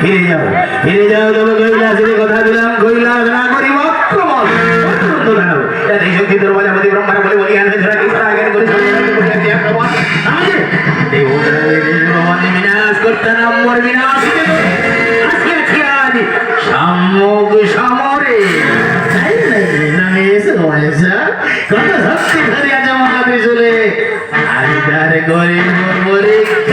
ফিরে যাও ফিরে যাও তবে কৈলাসের কথা দিলাম কৈলাস না করি বক্রমল এই শক্তি তোর প্রজাপতি ব্রহ্মার বলে বলি আনবে ধরা কি তারা জ্ঞান করে বিনাশ করতে নাম মোর কত শক্তি ধরে আজ তার গরিব পরীক্ষা